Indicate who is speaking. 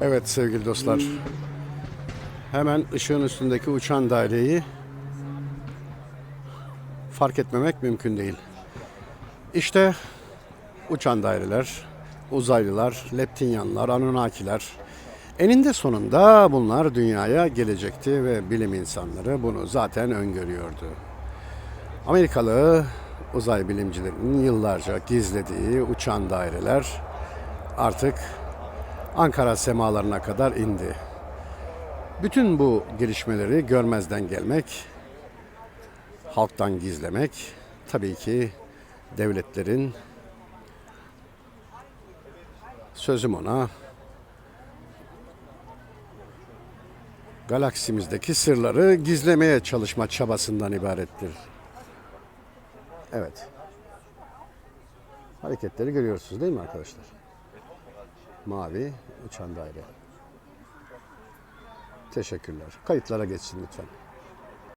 Speaker 1: Evet sevgili dostlar. Hemen ışığın üstündeki uçan daireyi fark etmemek mümkün değil. İşte uçan daireler, uzaylılar, Leptinyanlar, Anunnakiler. Eninde sonunda bunlar dünyaya gelecekti ve bilim insanları bunu zaten öngörüyordu. Amerikalı uzay bilimcilerinin yıllarca gizlediği uçan daireler artık Ankara semalarına kadar indi. Bütün bu gelişmeleri görmezden gelmek, halktan gizlemek tabii ki devletlerin sözüm ona galaksimizdeki sırları gizlemeye çalışma çabasından ibarettir. Evet. Hareketleri görüyorsunuz değil mi arkadaşlar? Mavi uçan daire. Teşekkürler. Kayıtlara geçsin lütfen.